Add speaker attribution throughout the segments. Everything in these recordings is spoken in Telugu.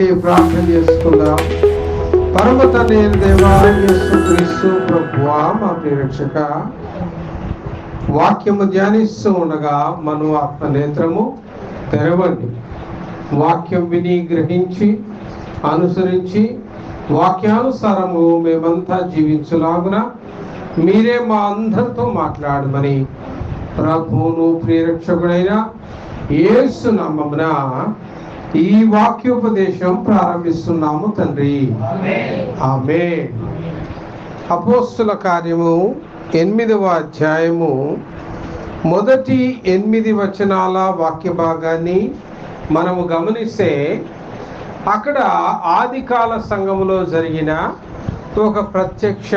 Speaker 1: ప్రార్థన చేసుకుందాం. పరమ తండ్రి దేవా యేసు క్రీస్తు ప్రభువా మా ప్రియరక్షక వాక్యము ధ్యానిస్తూ ఉండగా మను ఆత్మనేత్రము తెరవండి. వాక్యం విని గ్రహించి అనుసరించి వాక్యానుసారము మేమంతా జీవించలాగున మీరే మా అందరితో మాట్లాడమని ప్రభువును ప్రియరక్షకుడైన ఏసు నమ్మమున ఈ వాక్యోపదేశం ప్రారంభిస్తున్నాము తండ్రి. ఆమె అపోస్తుల కార్యము ఎనిమిదవ అధ్యాయము. మొదటి ఎనిమిది వచనాల వాక్య భాగాన్ని మనము గమనిస్తే అక్కడ ఆదికాల సంఘములో జరిగిన ఒక ప్రత్యక్ష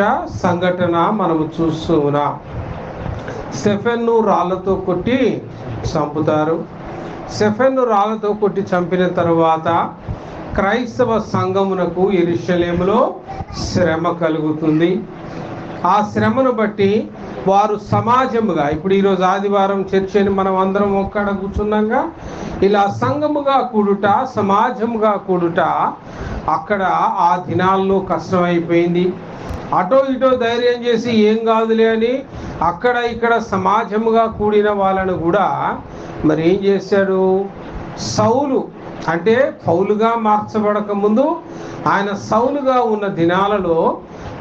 Speaker 1: సంఘటన మనము చూస్తూ ఉన్నాం. స్టెఫెన్ను రాళ్ళతో కొట్టి చంపుతారు. సెఫెన్ రాళ్ళతో కొట్టి చంపిన తర్వాత క్రైస్తవ సంఘమునకు ఎరుషలేములో శ్రమ కలుగుతుంది. ఆ శ్రమను బట్టి వారు సమాజముగా ఇప్పుడు ఈరోజు ఆదివారం చర్చని మనం అందరం ఒక్కడ కూర్చున్నాగా ఇలా సంఘముగా కూడుట సమాజముగా కూడుట అక్కడ ఆ దినాల్లో కష్టమైపోయింది. అటో ఇటో ధైర్యం చేసి ఏం కాదులే అని అక్కడ ఇక్కడ సమాజముగా కూడిన వాళ్ళను కూడా మరి ఏం చేశాడు? సౌలు అంటే పౌలుగా మార్చబడక ముందు ఆయన సౌలుగా ఉన్న దినాలలో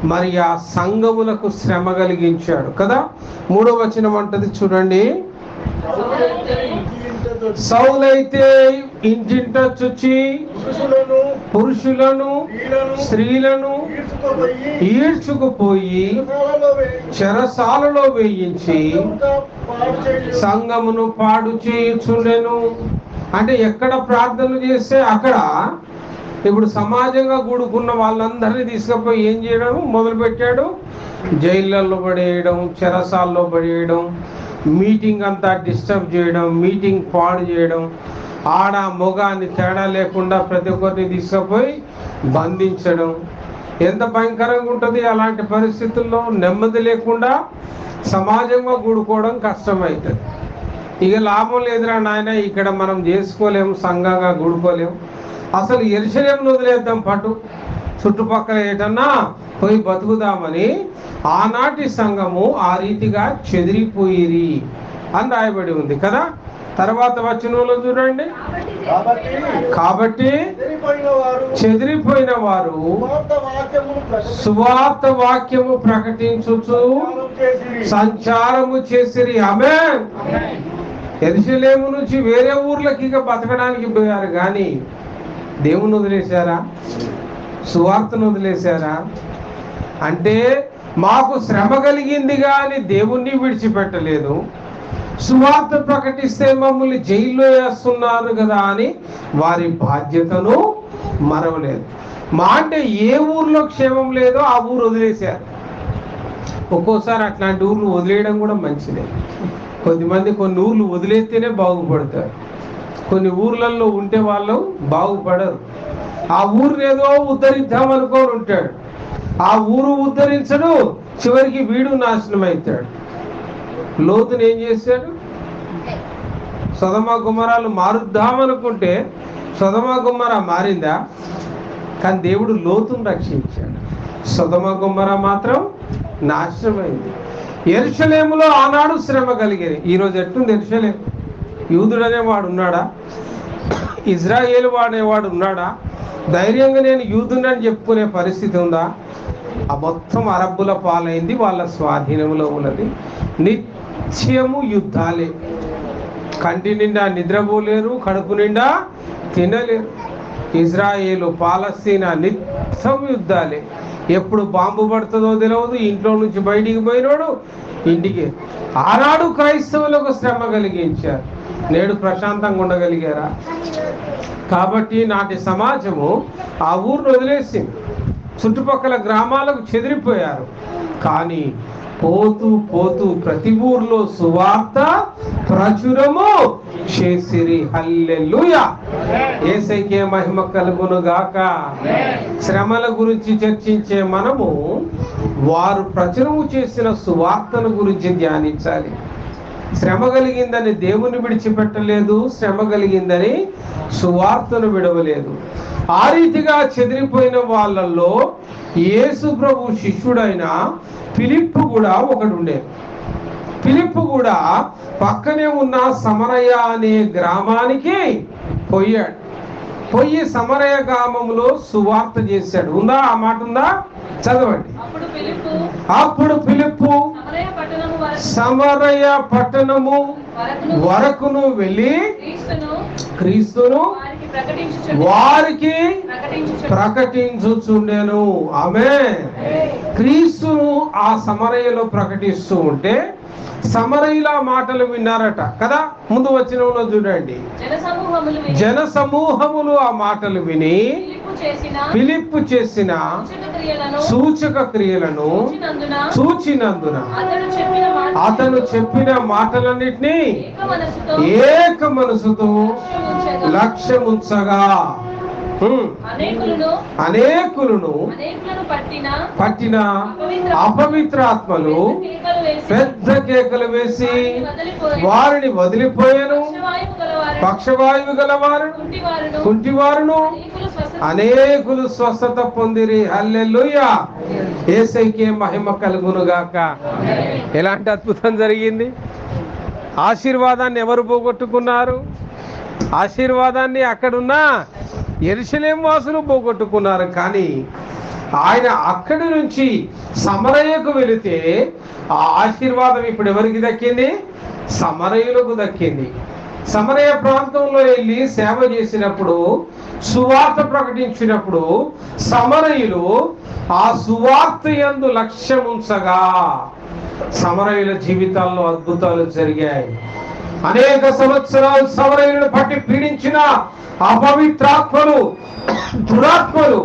Speaker 1: మరి ఆ సంఘములకు శ్రమ కలిగించాడు కదా? మూడో వచనం అంటది చూడండి. సౌలైతే. ఇంటింట చుచ్చి
Speaker 2: పురుషులను స్త్రీలను ఈడ్చుకుపోయి చెరసాలలో వేయించి సంఘముగా పాడు చేయుచు.
Speaker 1: సంఘమును పాడు చేయుచుండెను. అంటే ఎక్కడ ప్రార్థన చేస్తే అక్కడ ఇప్పుడు సమాజంగా కూడుకున్న వాళ్ళందరినీ తీసుకుపోయి ఏం చేయడం? మొదలు పెట్టాడు జైళ్ళల్లో పడేయడం చెరసాల్లో పడేయడం మీటింగ్ అంతా డిస్టర్బ్ చేయడం మీటింగ్ పాడు చేయడం. ఆడ మొగ అని తేడా లేకుండా ప్రతి ఒక్కరిని తీసుకుపోయి బంధించడం. ఎంత భయంకరంగా ఉంటుంది అలాంటి పరిస్థితుల్లో నెమ్మది లేకుండా సమాజంగా కూడుకోవడం కష్టమవుతుంది ఇక లాభం లేదురా నాయన ఇక్కడ మనం చేసుకోలేము సంఘంగా కూడుకోలేము అసలు ఎరుసలేం వదిలేద్దాం పట్టు. చుట్టుపక్కల ఏటన్నా పోయి బతుకుదామని ఆనాటి సంఘము ఆ రీతిగా చెదిరిపోయిరి అని రాయబడి ఉంది కదా. తర్వాత వచనంలో చూడండి.
Speaker 2: కాబట్టి చెదిరిపోయిన వారు సువార్త ప్రకటించి.
Speaker 1: వాక్యము ప్రకటించుచు
Speaker 2: చేసిరి.
Speaker 1: సంచారము చేసిరి. ఆమె ఎరుసలేము నుంచి వేరే ఊర్లకి ఇక బతకడానికి పోయారు కానీ దేవుని వదిలేశారా? సువార్తను వదిలేశారా? అంటే మాకు శ్రమ కలిగింది కానీ దేవుణ్ణి విడిచిపెట్టలేదు. సువార్త ప్రకటిస్తే మమ్మల్ని జైల్లో వేస్తున్నారు కదా అని వారి బాధ్యతను మరవలేదు. మా అంటే ఏ ఊర్లో క్షేమం లేదో ఆ ఊరు వదిలేశారు. ఒక్కోసారి అట్లాంటి ఊర్లు వదిలేయడం కూడా మంచిదే. కొద్దిమంది కొన్ని ఊర్లు వదిలేస్తేనే బాగుపడతారు. కొన్ని ఊర్లలో ఉంటే వాళ్ళు బాగుపడరు. ఆ ఊరిని ఏదో ఉద్ధరిద్దాం అనుకోని ఉంటాడు. ఆ ఊరు ఉద్ధరించడు చివరికి వీడు నాశనం అవుతాడు లోతుని ఏం చేశాడు? సొదమ గుమ్మరాలు మారుద్దామనుకుంటే సొదమ గుమ్మర మారిందా? కానీ దేవుడు లోతును రక్షించాడు. సొదమ గుమ్మర మాత్రం నాశనమైంది. ఎరుషలేములో ఆనాడు శ్రమ కలిగేది. ఈరోజు ఎట్టుంది ఎరుషలేం? యూదుడు అనేవాడు ఉన్నాడా? ఇజ్రాయేల్ వాడేవాడు ఉన్నాడా? ధైర్యంగా నేను యూదునని చెప్పుకునే పరిస్థితి ఉందా? ఆ మొత్తం అరబ్బుల పాలైంది వాళ్ళ స్వాధీనంలో ఉన్నది. నిత్యము యుద్ధాలే. కంటి నిండా నిద్రపోలేరు కడుపు నిండా తినలేరు. ఇజ్రాయేలు పాలస్తీనా నిత్యం యుద్ధాలే. ఎప్పుడు బాంబు పడుతుందో తెలియదు ఇంట్లో నుంచి బయటికి పోయినోడు ఇంటికి. ఆనాడు క్రైస్తవులకు శ్రమ కలిగించారు. నేడు ప్రశాంతంగా ఉండగలిగారా? కాబట్టి నాటి సమాజము ఆ ఊరిని వదిలేసింది. చుట్టుపక్కల గ్రామాలకు చెదిరిపోయారు. కానీ పోతూ పోతూ ప్రతి ఊర్లో సువార్త ప్రచురము చేసిరి. ఏసైకే మహిమ కలుగును గాక శ్రమల గురించి చర్చించే మనము వారు ప్రచురము చేసిన సువార్తను గురించి ధ్యానించాలి. శ్రమ కలిగిందని దేవుని విడిచిపెట్టలేదు శ్రమ కలిగిందని సువార్తను విడవలేదు. ఆ రీతిగా చెదిరిపోయిన వాళ్ళల్లో యేసు ప్రభు శిష్యుడైన ఫిలిప్పు కూడా ఒకడు ఉండే ఫిలిప్పు కూడా పక్కనే ఉన్న సమరయ అనే గ్రామానికి పోయాడు. పోయి సమరయ గ్రామంలో సువార్త చేశాడు. ఉందా? ఆ మాట ఉందా? చదవండి.
Speaker 3: అప్పుడు పిలుపు సమరయ పట్టణము వరకును
Speaker 1: వెళ్ళి
Speaker 3: క్రీస్తును వారికి ప్రకటించుచు
Speaker 1: ప్రకటించుచుండెను. ఆమె క్రీస్తును ఆ సమరయలో ప్రకటిస్తూ ఉంటే సమరయుల మాటలు విన్నారట. కదా? ముందు వచ్చిన చూడండి.
Speaker 3: జన సమూహములు
Speaker 1: ఆ మాటలు విని
Speaker 3: పిలుపు చేసిన సూచక క్రియలను మాట
Speaker 1: అతను చెప్పిన మాటలన్నిటినీ
Speaker 3: ఏక మనసుతో.
Speaker 1: లక్ష్యముంచగా.
Speaker 3: అనేకులను పట్టిన
Speaker 1: అపవిత్రాత్మలు పెద్ద కేకలు వేసి
Speaker 3: వారిని వదిలిపోయి
Speaker 1: వారిని వదిలిపోయాను.
Speaker 3: పక్షవాయువు గలవారు కుంటివారును
Speaker 1: కుంటివారును.
Speaker 3: అనేకులు స్వస్థత
Speaker 1: అనేకులు స్వస్థత పొందిరి. హల్లెలూయా. ఏసైకే మహిమ కలుగును గాక ఎలాంటి అద్భుతం జరిగింది? ఆశీర్వాదాన్ని ఎవరు పోగొట్టుకున్నారు? ఆశీర్వాదాన్ని అక్కడున్న ఎరుసలేం వాసులు పోగొట్టుకున్నారు. కానీ ఆయన అక్కడి నుంచి సమరయ్యకు వెళితే ఆ ఆశీర్వాదం ఇప్పుడు ఎవరికి దక్కింది? సమరయులకు దక్కింది. సమరయ ప్రాంతంలో వెళ్ళి సేవ చేసినప్పుడు సువార్త ప్రకటించినప్పుడు సమరయులు ఆ సువార్త యందు లక్ష్యముంచగా సమరయుల జీవితాల్లో అద్భుతాలు జరిగాయి. అనేక సంవత్సరాలు సమరయులను పట్టి పీడించిన అపవిత్రాత్మలు దురాత్మలు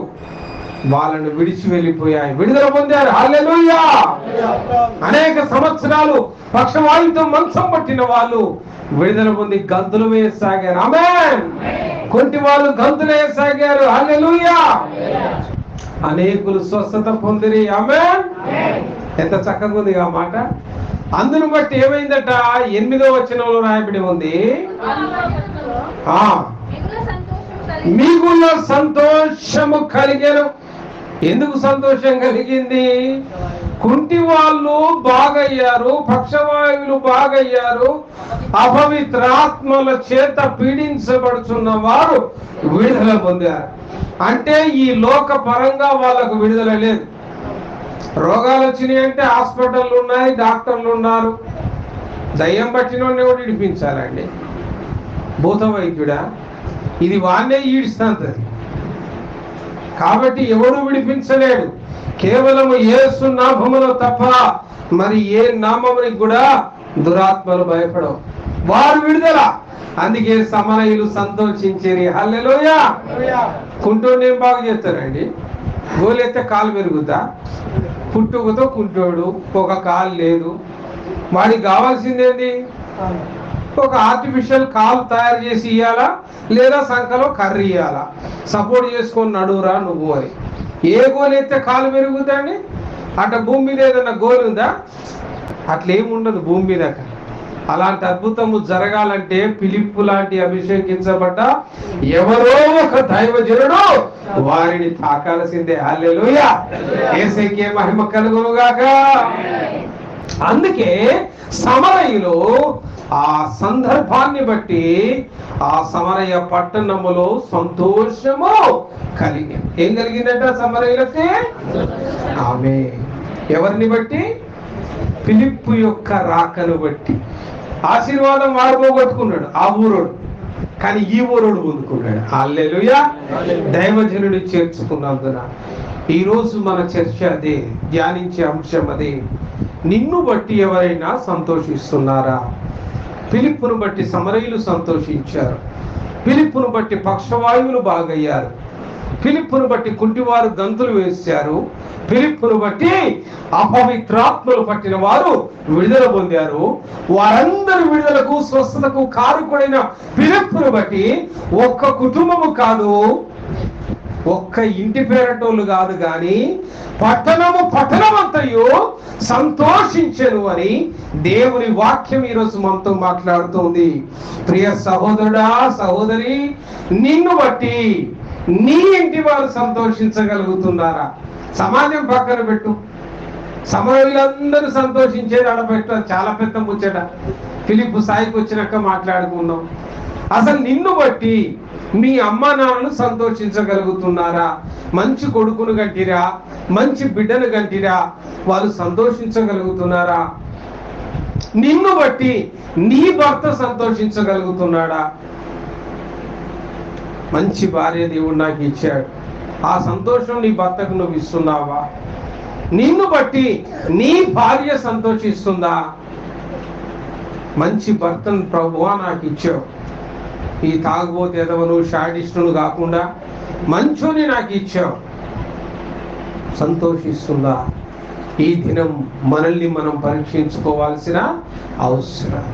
Speaker 1: వాళ్ళను విడిచి వెళ్ళిపోయాయి. విడుదల పొందారు. హల్లెలూయా! అనేక సంవత్సరాలు పక్షవాయుతో మంచం పట్టిన వాళ్ళు విడుదల పొంది గంతులు వేయసాగారు. ఆమె కొంటి వాళ్ళు గంతులు వేయసాగారు. హల్లెలూయా! అనేకులు స్వస్థత పొందిరి. ఆమె ఎంత చక్కగా ఉంది ఆ మాట? అందును బట్టి ఏమైందట? ఎనిమిదో వచనంలో రాయబడి ఉంది. ఆ. సంతోషము కలిగెను. ఎందుకు సంతోషం కలిగింది? కుంటి వాళ్ళు బాగయ్యారు పక్షవాయువులు బాగయ్యారు అపవిత్రాత్మల చేత పీడించబడుతున్న వారు విడుదల పొందారు. అంటే ఈ లోక పరంగా వాళ్ళకు విడుదల లేదు. రోగాలు వచ్చినాయి అంటే హాస్పిటల్ ఉన్నాయి డాక్టర్లు ఉన్నారు. దయ్యం పట్టిన వాడిని కూడా ఇడిపించాలండి. భూత వైద్యుడా ఇది వాన్నే ఈడ్స్తాంతది కాబట్టి ఎవడు విడిపించలేడు. కేవలం యేసు నామములో తప్ప మరి ఏ నామమునికి కూడా దురాత్మలు భయపడవు. వారు విడుదల. అందుకే సమరయులు సంతోషించేది హల్లెలూయ. కుంటోడు ఏం బాగా చేస్తారండి గోలెత్తే కాలు పెరుగుద్దా? పుట్టుకతో కుంటోడు ఒక కాలు లేదు. వాడికి కావాల్సిందేంటి? ఒక ఆర్టిఫిషియల్ కాలు తయారు చేసి ఇవ్వాలా లేదా సంఖలో కర్రీ ఇవ్వాలా సపోర్ట్ చేసుకొని నడువురా నువ్వు అని. ఏ గోలు ఎత్తే కాలు పెరుగుద్దండి? అట్ట భూమి మీద ఏదన్నా గోలు ఉందా అట్లేముండదు భూమి మీద అలాంటి అద్భుతము జరగాలంటే పిలిప్పు లాంటి అభిషేకించబడ్డ ఎవరో ఒక దైవజనుడు వారిని తాకాల్సిందే. హల్లెలూయా. ఏసైకే మహిమ కలుగునుగాక. అందుకే సమరయులు ఆ సందర్భాన్ని బట్టి ఆ సమరయ పట్టణములో సంతోషము కలిగింది ఏం కలిగిందంట సమరయులకి? ఆమె ఎవరిని బట్టి? పిలిప్పు యొక్క రాకను బట్టి. ఆశీర్వాదం వాడు పోగొట్టుకున్నాడు ఆ ఊరోడు. కానీ ఈ ఊరోడు పొందుకున్నాడు. అల్లెలుయా దైవజనుడు చేర్చుకున్నందున ఈ రోజు మన చర్చ అదే ధ్యానించే అంశం అదే. నిన్ను బట్టి ఎవరైనా సంతోషిస్తున్నారా? పిలుపును బట్టి సమరయులు సంతోషించారు. పిలుపును బట్టి పక్షవాయువులు బాగయ్యారు. పిలుపును బట్టి కుంటివారు గంతులు వేశారు. పిలుపును బట్టి అపవిత్రాత్మలు పట్టిన వారు విడుదల పొందారు. వారందరి విడుదలకు స్వస్థతకు కారుకుడైన పిలుపును బట్టి ఒక్క కుటుంబము కాదు ఒక్క ఇంటి పేరటోళ్ళు కాదు గాని పట్టణము పట్టణమంతయు సంతోషించను అని దేవుని వాక్యం ఈరోజు మనతో మాట్లాడుతుంది. ప్రియ సహోదరుడా సహోదరి నిన్ను బట్టి నీ ఇంటి వారు సంతోషించగలుగుతున్నారా? సమాజం పక్కన పెట్టు. సమయంలో సంతోషించేది ఆడబెట్ట చాలా పెద్ద ముచ్చట. ఫిలిప్ సాయికి వచ్చినాక మాట్లాడుకుందాం. అసలు నిన్ను బట్టి మీ అమ్మ నాన్నను సంతోషించగలుగుతున్నారా? మంచి కొడుకును గంటిరా మంచి బిడ్డను గంటిరా వాళ్ళు సంతోషించగలుగుతున్నారా? నిన్ను బట్టి నీ భర్త సంతోషించగలుగుతున్నాడా? మంచి భార్య దేవుడు నాకు ఇచ్చాడు. ఆ సంతోషం నీ భర్తకు నువ్వు ఇస్తున్నావా? నిన్ను బట్టి నీ భార్య సంతోషిస్తుందా? మంచి భర్తను ప్రభువా నాకు ఇచ్చావు. ఈ తాగుబోతే ఎదవను షాడిస్టును కాకుండా మంచోని నాకు ఇచ్చావు. సంతోషిస్తుందా? ఈ దినం మనల్ని మనం పరీక్షించుకోవాల్సిన అవసరం.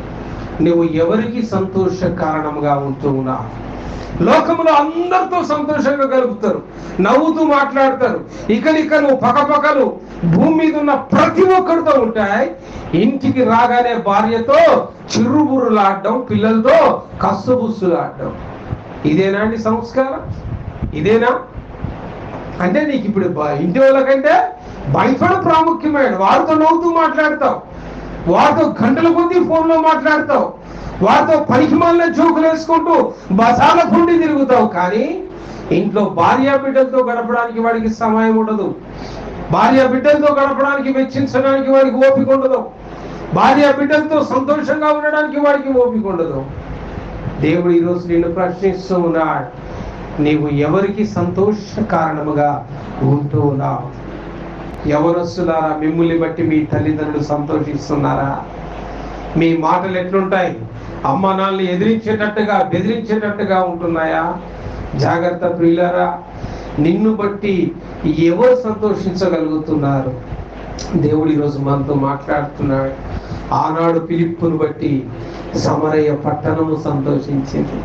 Speaker 1: నువ్వు ఎవరికి సంతోష కారణంగా ఉంటూ ఉన్నావు లోకంలో అందరితో సంతోషంగా గలుపుతారు నవ్వుతూ మాట్లాడతారు. ఇకలికలు పకపకలు భూమి మీద ఉన్న ప్రతి ఒక్కరితో ఉంటాయి. ఇంటికి రాగానే భార్యతో చిరుబుర్రులాడడం పిల్లలతో కస్సుబుస్సులాడడం. ఇదేనా అండి సంస్కారం? ఇదేనా? అంటే నీకు ఇప్పుడు ఇంటి వాళ్ళకంటే భయపడ ప్రాముఖ్యమైన వారితో నవ్వుతూ మాట్లాడతావు. వారితో గంటల కొద్దీ ఫోన్లో మాట్లాడతావు. వారితో పనికి జోకులు వేసుకుంటూ బసాల పుండి తిరుగుతావు. కానీ ఇంట్లో భార్య బిడ్డలతో గడపడానికి వాడికి సమయం ఉండదు. భార్య బిడ్డలతో గడపడానికి వెచ్చించడానికి వాడికి ఓపిక ఉండదు. భార్య బిడ్డలతో సంతోషంగా ఉండడానికి వాడికి ఓపిక ఉండదు. దేవుడు ఈరోజు నిన్ను ప్రశ్నిస్తూ ఉన్నాడు. నీవు ఎవరికి సంతోష కారణముగా ఉంటూ ఉన్నావు ఎవరొస్తున్నారా మిమ్మల్ని బట్టి మీ తల్లిదండ్రులు సంతోషిస్తున్నారా? మీ మాటలు ఎట్లుంటాయి? అమ్మ నాన్నని ఎదిరించేటట్టుగా బెదిరించేటట్టుగా ఉంటున్నాయా? జాగ్రత్త ప్రియులారా నిన్ను బట్టి ఎవరు సంతోషించగలుగుతున్నారు? దేవుడు ఈరోజు మనతో మాట్లాడుతున్నాడు. ఆనాడు పిలిప్పును బట్టి సమరయ్య పట్టణము సంతోషించింది.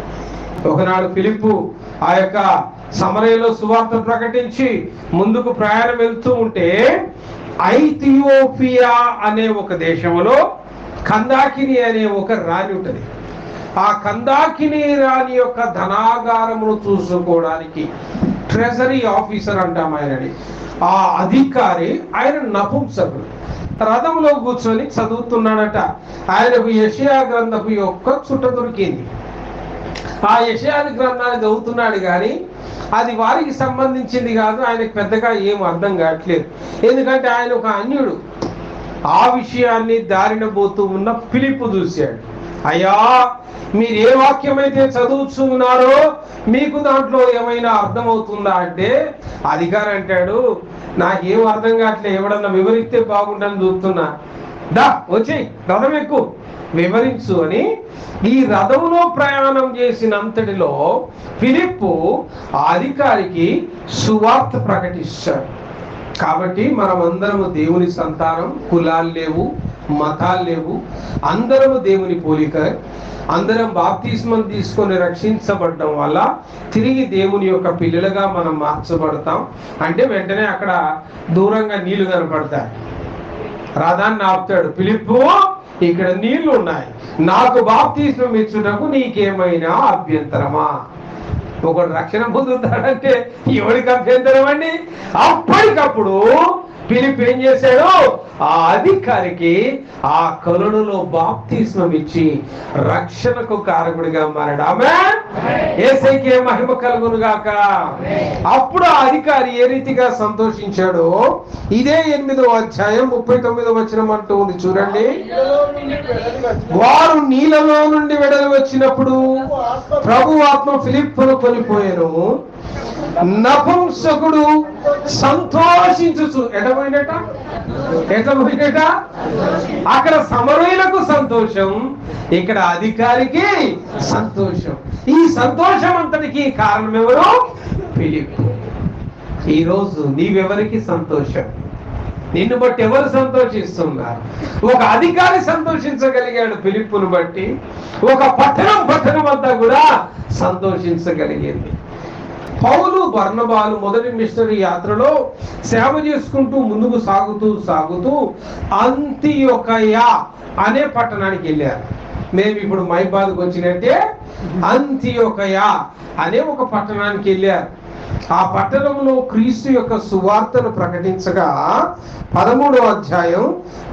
Speaker 1: ఒకనాడు పిలుపు ఆ యొక్క సమరయ్యలో సువార్త ప్రకటించి ముందుకు ప్రయాణం వెళ్తూ ఉంటే ఐథియోపియా అనే ఒక దేశంలో కందాకిని అనే ఒక రాణి ఉంటుంది. ఆ కందాకిని రాణి యొక్క ధనాగారమును చూసుకోవడానికి ట్రెజరీ ఆఫీసర్ అంటాం ఆయనని. ఆ అధికారి ఆయన నపుంసకుడు. రథంలో కూర్చొని చదువుతున్నాడట. ఆయనకు యషయా గ్రంథపు యొక్క చుట్ట దొరికింది. ఆ యషయాది గ్రంథాన్ని చదువుతున్నాడు కానీ అది వారికి సంబంధించింది కాదు ఆయనకు పెద్దగా ఏం అర్థం కావట్లేదు. ఎందుకంటే ఆయన ఒక అన్యుడు. ఆ విషయాన్ని దారిన పోతూ ఉన్న పిలుపు చూశాడు. అయ్యా మీరు ఏ వాక్యమైతే చదువుతున్నారో మీకు దాంట్లో ఏమైనా అర్థమవుతుందా అంటే అధికారి అంటాడు నాకేం అర్థం కావట్లే ఎవడన్నా వివరిస్తే బాగుంటుందని చూస్తున్నా. దా వచ్చి రథం ఎక్కు వివరించు అని ఈ రథంలో ప్రయాణం చేసినంతటిలో ఫిలిప్పు ఆ అధికారికి సువార్త ప్రకటిస్తాడు. కాబట్టి మనం అందరము దేవుని సంతానం కులాలు లేవు మతాలు లేవు. అందరము దేవుని పోలిక. అందరం బాప్తిస్మం తీసుకొని రక్షించబడడం వల్ల తిరిగి దేవుని యొక్క పిల్లలుగా మనం మార్చబడతాం. అంటే వెంటనే అక్కడ దూరంగా నీళ్ళు కనపడతాయి. రథాన్ని ఆపుతాడు పిలుపు ఇక్కడ నీళ్ళు ఉన్నాయి. నాకు బాప్తిస్మం ఇచ్చుటకు నీకేమైనా అభ్యంతరమా? ఒకడు రక్షణ పొందుతాడంటే ఎవరికి అభ్యంతరం అండి? అప్పటికప్పుడు పిలిపి ఏం చేశాడు? ఆ అధికారికి ఆ కరుణలో బాప్తిస్మం ఇచ్చి రక్షణకు కారకుడిగా మారాడు. ఆమె ఏసైకే మహిమ కలుగును గాక అప్పుడు ఆ అధికారి ఏ రీతిగా సంతోషించాడో? ఇదే ఎనిమిదో అధ్యాయం ముప్పై తొమ్మిదో వచనం అంటూ ఉంది. చూడండి. వారు నీళ్ళలో నుండి వెడలు వచ్చినప్పుడు ప్రభు ఆత్మ ఫిలిప్పును కొనిపోయాను నపుంసకుడు సంతోషించుచు. ఎటపోయినట ఎటపోయినట అక్కడ సమరులకు సంతోషం ఇక్కడ అధికారికి సంతోషం. ఈ సంతోషం అంతటికి కారణం ఎవరు ఫిలిప్ ఈరోజు నీవెవరికి సంతోషం? నిన్ను బట్టి ఎవరు సంతోషిస్తున్నారు? ఒక అధికారి సంతోషించగలిగాడు పిలుపును బట్టి ఒక పట్టణం పట్టణం అంతా కూడా సంతోషించగలిగింది. పౌలు బర్ణబాలు మొదటి మిషనరీ యాత్రలో సేవ చేసుకుంటూ ముందుకు సాగుతూ సాగుతూ అంతియొకయ అనే పట్టణానికి వెళ్ళారు. మేము ఇప్పుడు మైబాద్కి వచ్చినట్టే అంతియొకయ అనే ఒక పట్టణానికి వెళ్ళారు. ఆ పట్టణంలో క్రీస్తు యొక్క సువార్తను ప్రకటించగా పదమూడవ అధ్యాయం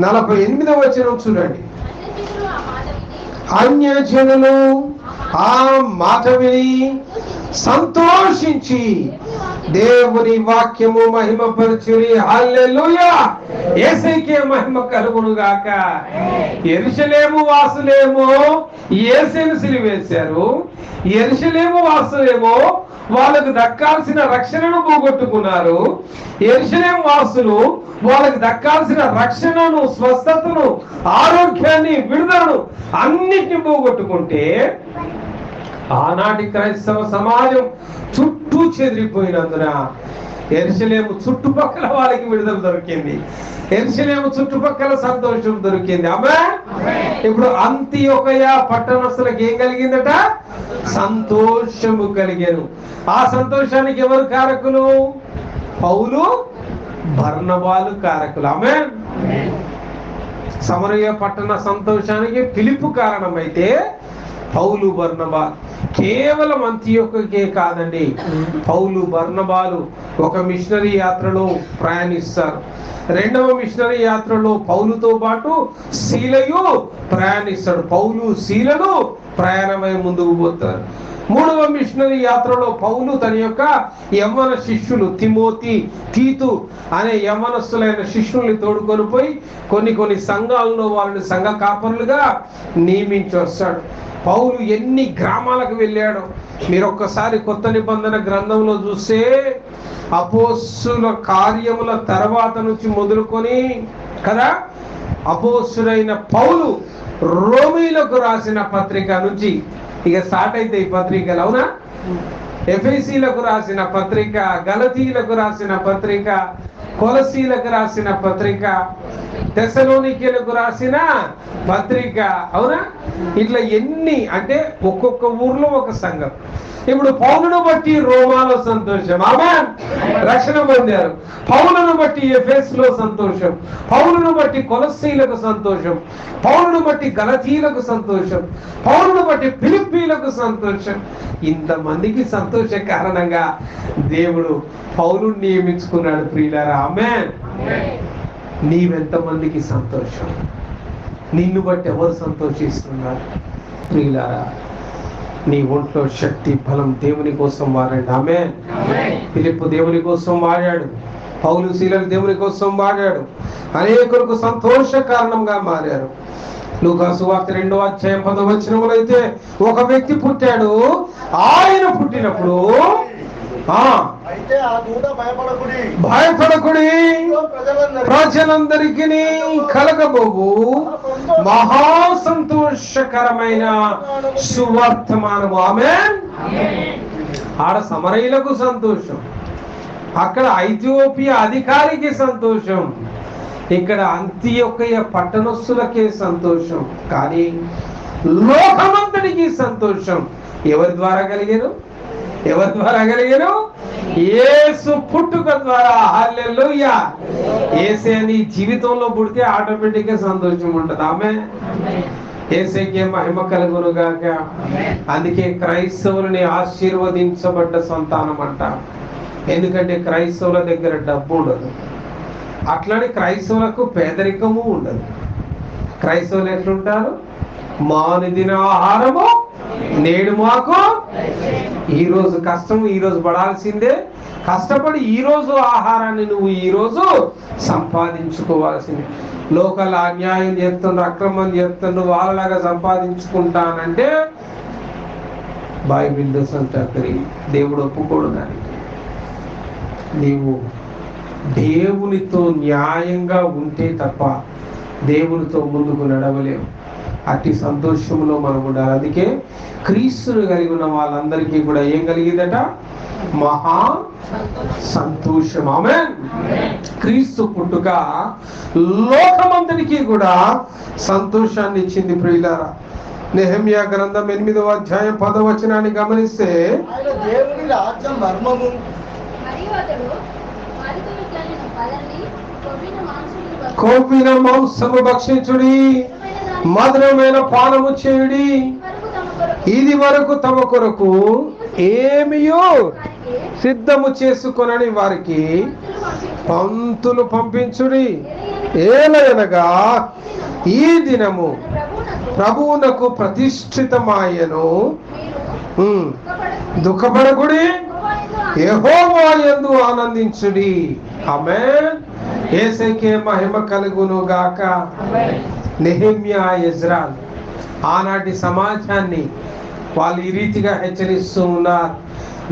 Speaker 1: నలభై ఎనిమిదవ వచనం చూడండి.
Speaker 3: అన్యజనులు ఆ మాట విని
Speaker 1: సంతోషించి దేవుని వాక్యము మహిమపరచుని హల్లెలూయా. ఏసైకే మహిమ కలుగును గాక ఎరుషలేము వాసులేమో ఏసైను సిలివేశారు ఎరుషలేము వాసులేమో వాళ్ళకు దక్కాల్సిన రక్షణను పోగొట్టుకున్నారు. ఎరుషలేం వాసులు వాళ్ళకి దక్కాల్సిన రక్షణను స్వస్థతను ఆరోగ్యాన్ని విడుదలను అన్నిటిని పోగొట్టుకుంటే ఆనాటి క్రైస్తవ సమాజం చుట్టూ చెదిరిపోయినందున ఎరుసలేము చుట్టుపక్కల వాళ్ళకి విడుదల దొరికింది. ఎరుసలేము చుట్టుపక్కల సంతోషం దొరికింది. ఆమె ఇప్పుడు అంత్యొకయ పట్టణస్తులకు ఏం కలిగిందట? సంతోషము కలిగాను ఆ సంతోషానికి ఎవరు కారకులు? పౌలు బర్ణబాలు కారకులు. ఆమె సమరయ పట్టణ సంతోషానికి పిలుపు కారణమైతే పౌలు బర్ణబా కేవలం అంత్యొక్కకే కాదండి. పౌలు బర్ణబాలు ఒక మిషనరీ యాత్రలో ప్రయాణిస్తారు. రెండవ మిషనరీ యాత్రలో పౌలుతో పాటు శీలయు ప్రయాణిస్తాడు. పౌలు శీలను ప్రయాణమై ముందుకు పోతారు. మూడవ మిషనరీ యాత్రలో పౌలు తన యొక్క యవ్వన శిష్యులు తిమోతి తీతు అనే యవ్వనస్తులైన శిష్యుల్ని తోడుకొని పోయి కొన్ని కొన్ని సంఘాలలో వాళ్ళని సంఘ కాపరులుగా నియమించి వస్తాడు పౌలు ఎన్ని గ్రామాలకు వెళ్ళాడు? మీరు ఒక్కసారి కొత్త నిబంధన గ్రంథంలో చూస్తే అపోస్సుల కార్యముల తర్వాత నుంచి మొదలుకొని కదా? అపోస్సులైన పౌలు రోమీలకు రాసిన పత్రిక నుంచి ఇక స్టార్ట్ అయితే ఈ పత్రికలు అవునా? ఎఫ్ఎసీలకు రాసిన పత్రిక గలతీలకు రాసిన పత్రిక కొలసీలకు రాసిన పత్రిక తెసలోనికలకు రాసిన పత్రిక. అవునా? ఇట్లా ఎన్ని అంటే ఒక్కొక్క ఊర్లో ఒక సంఘం. ఇప్పుడు పౌలును బట్టి రోమాలో సంతోషం. ఆమె రక్షణ పొందారు. పౌలను బట్టి ఎఫెస్లో సంతోషం. పౌలును బట్టి కొలస్సీలకు సంతోషం. పౌలును బట్టి గలతీలకు సంతోషం. పౌలును బట్టి ఫిలిప్పీలకు సంతోషం. ఇంతమందికి సంతోష కారణంగా దేవుడు పౌరుణ్ణి నియమించుకున్నాడు ప్రియులారా. ఆమె నీవెంతమందికి సంతోషం? నిన్ను బట్టి ఎవరు సంతోషిస్తున్నారు? ప్రియులారా నీ ఒంట్లో శక్తి బలం దేవుని కోసం వాడండి. ఆమె పిలుపు దేవుని కోసం వాడాడు. పౌలు శీలలు దేవుని కోసం వాడాడు. అనేకులకు సంతోష కారణంగా మారారు. లూకాసు వార్త రెండో అధ్యాయం పదవచనములు అయితే ఒక వ్యక్తి పుట్టాడు. ఆయన పుట్టినప్పుడు
Speaker 2: భయపడకుడి.
Speaker 1: ప్రజలందరికీ. కలగబోవు మహా సంతోషకరమైన సువర్తమానము. ఆమె ఆడ సమరయులకు సంతోషం. అక్కడ ఐథియోపియా అధికారికి సంతోషం. ఇక్కడ అంత్యొక్కయ పట్టణస్థులకే సంతోషం. కానీ లోకమంతటికి సంతోషం. ఎవరి ద్వారా కలిగారు? ఎవరి ద్వారా కలిగారు ఏసు పుట్టుక ద్వారా. హల్లెలూయా. ఏసే నీ జీవితంలో పుడితే ఆటోమేటిక్గా సంతోషం ఉంటుంది. ఆమె ఏసేకి మహిమ కలుగును గాక అందుకే క్రైస్తవులని ఆశీర్వదించబడ్డ సంతానం అంట. ఎందుకంటే క్రైస్తవుల దగ్గర డబ్బు ఉండదు. అట్లనే క్రైస్తవులకు పేదరికము ఉండదు. క్రైస్తవులు ఎట్లుంటారు? మానుదిన ఆహారము నేడు మాకు ఈరోజు కష్టం ఈరోజు పడాల్సిందే. కష్టపడి ఈ రోజు ఆహారాన్ని నువ్వు ఈరోజు సంపాదించుకోవాల్సిందే. లోకల్ అన్యాయం చేస్తుండ్రు అక్రమం చేస్తుండ్రు వాళ్ళలాగా సంపాదించుకుంటానంటే బైబిల్ సంతకరి దేవుడు ఒప్పుకోడు దానికి. నీవు దేవునితో న్యాయంగా ఉంటే తప్ప దేవునితో ముందుకు నడవలేము అట్టి సంతోషంలో మనం ఉండాలి. అందుకే క్రీస్తును కలిగి ఉన్న వాళ్ళందరికీ కూడా ఏం కలిగిందట? మహా సంతోషం. ఆమె క్రీస్తు పుట్టుక లోకమంతటికి కూడా సంతోషాన్ని ఇచ్చింది ప్రియులారా. నెహమ్యా గ్రంథం ఎనిమిదవ అధ్యాయం పదవచనాన్ని గమనిస్తే
Speaker 2: దేవుని రాజ్యం మర్మము.
Speaker 3: కొవ్విన
Speaker 1: కోపిన మాంసము భక్షించుడి. మధురమైన పానము చేయుడి. ఇది వరకు తమ కొరకు ఏమియో సిద్ధము చేసుకొనని వారికి
Speaker 3: పంతులు పంపించు.
Speaker 1: పంతులు పంపించుడి.
Speaker 3: ఏలయనగా
Speaker 1: ఈ దినము
Speaker 3: ప్రభువునకు
Speaker 1: ప్రతిష్ఠితమాయను.
Speaker 3: దుఃఖపడకుడి. యందు
Speaker 1: ఆనందించుడి. ఆమె ఏసైకే మహిమ కలుగును గాక నెహెమ్యా ఇజ్రాల్ ఆనాటి సమాజాన్ని వాళ్ళు ఈ రీతిగా హెచ్చరిస్తూ ఉన్నారు.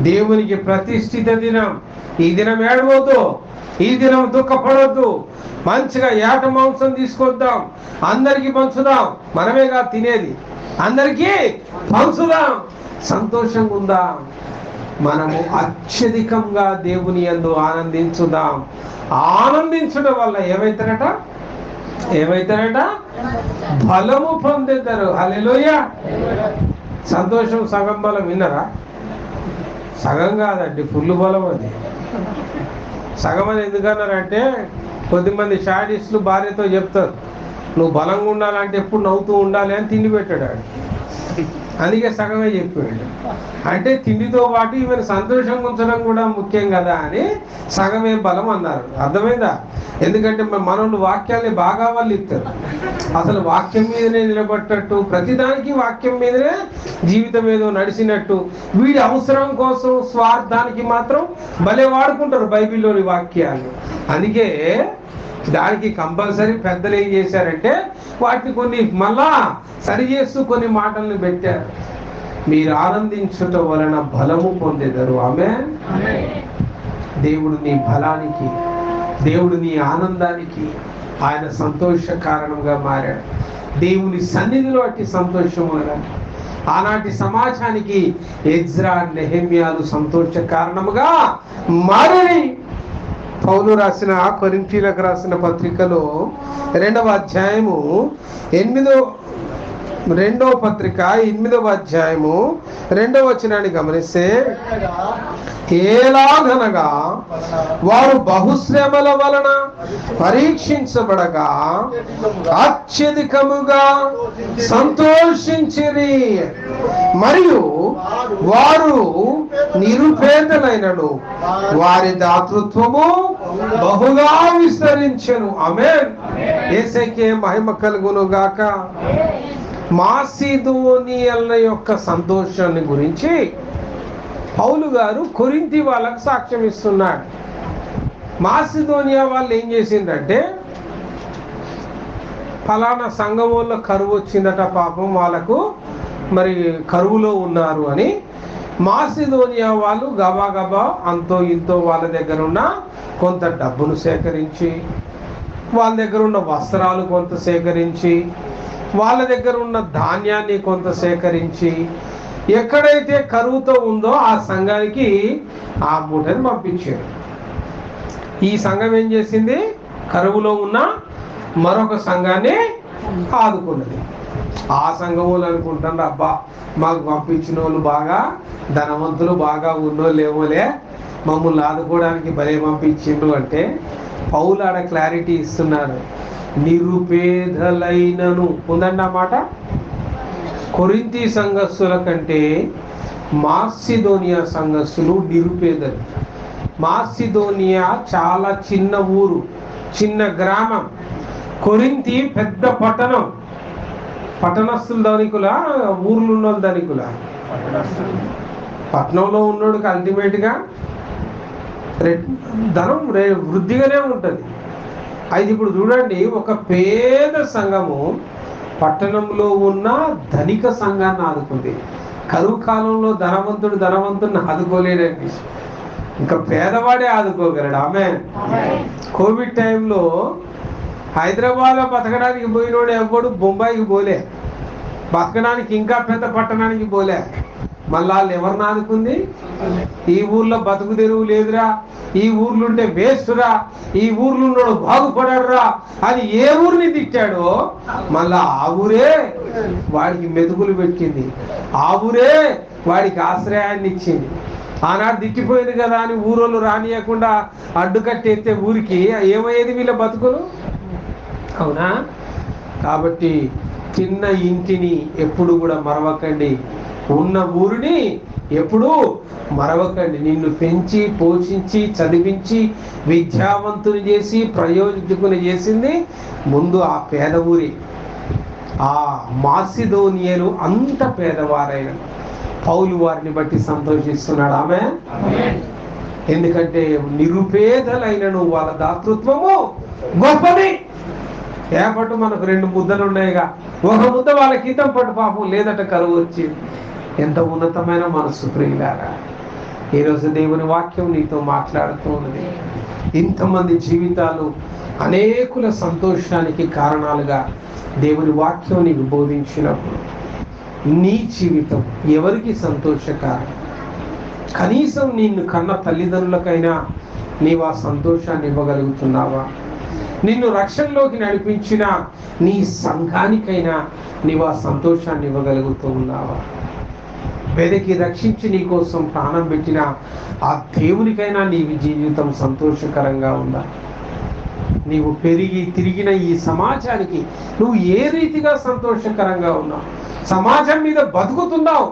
Speaker 1: దేవునికి ప్రతిష్ఠిత దినం. ఈ దినం ఏడవద్దు. ఈ దినం దుఃఖపడొద్దు. మంచిగా ఏట మాంసం తీసుకొద్దాం. అందరికి పంచుదాం. మనమేగా తినేది. అందరికీ పంచుదాం. సంతోషంగా ఉందాం. మనము అత్యధికంగా దేవుని యందు ఆనందించుదాం. ఆనందించడం వల్ల ఏమైతారట? ఏమైతారట? బలము పొందేద్దరు అలెలోయ సంతోషం సగం బలం విన్నరా? సగం కాదండి ఫుల్ బలం అది. సగం అని ఎందుకన్నారంటే కొద్దిమంది షాడిస్టులు భార్యతో చెప్తారు నువ్వు బలంగా ఉండాలంటే ఎప్పుడు నవ్వుతూ ఉండాలి అని తిండి పెట్టాడు అందుకే సగమే చెప్పాడు. అంటే తిండితో పాటు ఈమెను సంతోషంగా ఉంచడం కూడా ముఖ్యం కదా అని సగమే బలం అన్నారు. అర్థమైందా? ఎందుకంటే మన మనోళ్ళు వాక్యాల్ని బాగా వాళ్ళు ఇస్తారు అసలు వాక్యం మీదనే నిలబట్టట్టు ప్రతిదానికి వాక్యం మీదనే జీవితం ఏదో నడిచినట్టు వీడి అవసరం కోసం స్వార్థానికి మాత్రం భలే వాడుకుంటారు బైబిల్లోని వాక్యాలు. అందుకే దానికి కంపల్సరీ పెద్దలు ఏం చేశారంటే వాటిని కొన్ని మళ్ళా సరి చేస్తూ కొన్ని మాటలను పెట్టారు. మీరు ఆనందించుట వలన బలము పొందేదారు. ఆమె దేవుడు నీ బలానికి దేవుడు నీ ఆనందానికి ఆయన సంతోష కారణంగా మారాడు. దేవుని సన్నిధిలో అట్టి సంతోషం ఆనాటి సమాజానికి ఎజ్రా నెహమ్యాలు సంతోష కారణముగా మారని పౌలు రాసిన కొరింతీలకు రాసిన పత్రికలో రెండవ అధ్యాయము ఎనిమిదో రెండవ పత్రిక ఎనిమిదవ అధ్యాయము రెండవ వచనాన్ని గమనిస్తే ఏలాగనగా వారు బహుశ్రమల వలన పరీక్షించబడగా అత్యధికముగా సంతోషించిరి. మరియు వారు నిరుపేదలైనను వారి దాతృత్వము బహుగా విస్తరించను. ఆమె ఏసైకే మహిమ కలుగును గాక మాసిదోనియల యొక్క సంతోషాన్ని గురించి పౌలు గారు కొరింతి వాళ్ళకు సాక్ష్యం ఇస్తున్నాడు మాసిదోనియా వాళ్ళు ఏం చేసిందంటే ఫలానా సంఘం వల్ల కరువు వచ్చిందట పాపం వాళ్ళకు మరి కరువులో ఉన్నారు అని మాసిదోనియా వాళ్ళు గబా గబా అంతో ఇంతో వాళ్ళ దగ్గర ఉన్న కొంత డబ్బును సేకరించి వాళ్ళ దగ్గర ఉన్న వస్త్రాలు కొంత సేకరించి వాళ్ళ దగ్గర ఉన్న ధాన్యాన్ని కొంత సేకరించి ఎక్కడైతే కరువుతో ఉందో ఆ సంఘానికి ఆ మూటని పంపించారు. ఈ సంఘం ఏం చేసింది? కరువులో ఉన్న మరొక సంఘాన్ని ఆదుకున్నది. ఆ సంఘం వాళ్ళు అనుకుంటారు అబ్బా మాకు పంపించిన వాళ్ళు బాగా ధనవంతులు బాగా ఉన్నోళ్ళు ఏమోలే మమ్మల్ని ఆదుకోవడానికి భలే పంపించిండ్రు అంటే పౌలు ఆడ క్లారిటీ ఇస్తున్నారు నిరుపేదలైనను ఉందండి ఆ మాట? కొరింతి సంఘస్సుల కంటే మార్సిదోనియా సంఘస్సులు నిరుపేదలు. మార్సిదోనియా చాలా చిన్న ఊరు చిన్న గ్రామం. కొరింతి పెద్ద పట్టణం. పట్టణస్థుల ధనికుల ఊర్లో ఉన్న ధనికుల పట్టణంలో ఉన్నోడికి అల్టిమేట్గా ధనం రే వృద్ధిగానే ఉంటుంది. అయితే ఇప్పుడు చూడండి ఒక పేద సంఘము పట్టణంలో ఉన్న ధనిక సంఘాన్ని ఆదుకుంది. కరువు కాలంలో ధనవంతుడు ధనవంతుడిని ఆదుకోలేడండి. ఇంకా పేదవాడే ఆదుకోగలడు. ఆమె కోవిడ్ టైంలో హైదరాబాద్లో బతకడానికి పోయినోడు ఎవడు? బొంబాయికి పోలే. బతకడానికి ఇంకా పెద్ద పట్టణానికి పోలే. మళ్ళా వాళ్ళు ఎవరిని ఆదుకుంది? ఈ ఊర్లో బతుకు తెరువు లేదురా. ఈ ఊర్లుంటే ఉంటే వేస్ట్రా. ఈ ఊర్లో ఉన్నాడు బాగుపడరా అని ఏ ఊరిని తిట్టాడో మళ్ళా ఆ ఊరే వాడికి మెతుకులు పెట్టింది. ఆ ఊరే వాడికి ఆశ్రయాన్ని ఇచ్చింది. ఆనాడు దిట్టిపోయింది కదా అని ఊరోళ్ళు రానియకుండా అడ్డుకట్టేస్తే ఊరికి ఏమయ్యేది వీళ్ళ బతుకులు? అవునా? కాబట్టి చిన్న ఇంటిని ఎప్పుడు కూడా మరవకండి. ఉన్న ఊరిని ఎప్పుడు మరవకండి. నిన్ను పెంచి పోషించి చదివించి విద్యావంతుని చేసి ప్రయోజకుని చేసింది ముందు ఆ పేద ఊరి. ఆ మాసిదోనియలు అంత పేదవారైన పౌలు వారిని బట్టి సంతోషిస్తున్నాడు. ఆమె? ఎందుకంటే నిరుపేదలైనను వాళ్ళ దాతృత్వము గొప్పది. ఏపట్టు మనకు రెండు ముద్దలు ఉన్నాయిగా ఒక ముద్ద వాళ్ళ కింద పట్టు పాపం లేదట కరువు వచ్చింది ఎంత ఉన్నతమైన మనస్సు ప్రియులారా. ఈరోజు దేవుని వాక్యం నీతో మాట్లాడుతూ ఉన్నది ఇంతమంది జీవితాలు అనేకుల సంతోషానికి కారణాలుగా దేవుని వాక్యం నీకు బోధించినప్పుడు నీ జీవితం ఎవరికి సంతోషకారం? కనీసం నిన్ను కన్న తల్లిదండ్రులకైనా నీవు ఆ సంతోషాన్ని ఇవ్వగలుగుతున్నావా? నిన్ను రక్షణలోకి నడిపించిన నీ సంఘానికైనా నీవు ఆ సంతోషాన్ని ఇవ్వగలుగుతూ ఉన్నావా వెదకి రక్షించి నీ కోసం ప్రాణం పెట్టిన ఆ దేవునికైనా నీ జీవితం సంతోషకరంగా ఉందా నీవు పెరిగి తిరిగిన ఈ సమాజానికి నువ్వు ఏ రీతిగా సంతోషకరంగా ఉన్నావు? సమాజం మీద బతుకుతున్నావు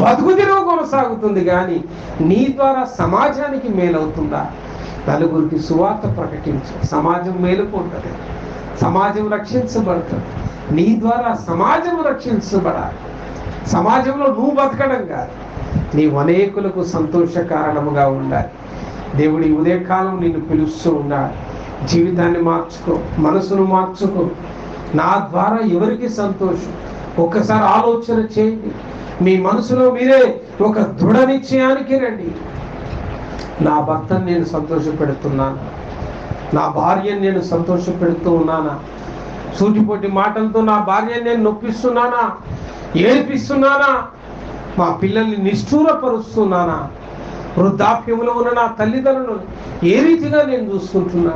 Speaker 1: బతుకు తిరుగు కొనసాగుతుంది కానీ నీ ద్వారా సమాజానికి మేలవుతుందా? నలుగురికి సువార్త ప్రకటించు. సమాజం మేలుకుంటుంది. సమాజం రక్షించబడుతుంది. నీ ద్వారా సమాజం రక్షించబడాలి. సమాజంలో నువ్వు బతకడం కాదు. నీవు అనేకులకు సంతోష కారణముగా ఉండాలి. దేవుడి ఉదయకాలం నిన్ను పిలుస్తూ ఉన్నాడు. జీవితాన్ని మార్చుకో మనసును మార్చుకో. నా ద్వారా ఎవరికి సంతోషం? ఒక్కసారి ఆలోచన చేయండి. మీ మనసులో మీరే ఒక దృఢ నిశ్చయానికి రండి. నా భర్తను నేను సంతోషపెడుతున్నాను నా భార్యను నేను సంతోషపెడుతూ ఉన్నానా? సూటిపోటి మాటలతో నా భార్యను నేను నొప్పిస్తున్నానా? ఏడిపిస్తున్నానా? మా పిల్లల్ని నిష్ఠూరపరుస్తున్నానా? వృద్ధాప్యంలో ఉన్న నా తల్లిదండ్రులను ఏ రీతిగా నేను చూసుకుంటున్నా?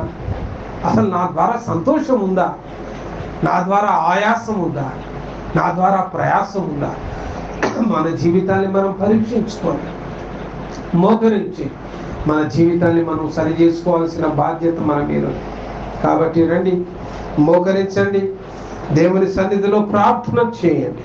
Speaker 1: అసలు నా ద్వారా సంతోషం ఉందా? నా ద్వారా ఆయాసం ఉందా? నా ద్వారా ప్రయాసం ఉందా? మన జీవితాన్ని మనం పరీక్షించుకోవాలి. మోకరించి మన జీవితాన్ని మనం సరి చేసుకోవాల్సిన బాధ్యత మన మీద కాబట్టి రండి మోకరించండి దేవుని సన్నిధిలో ప్రార్థన చేయండి.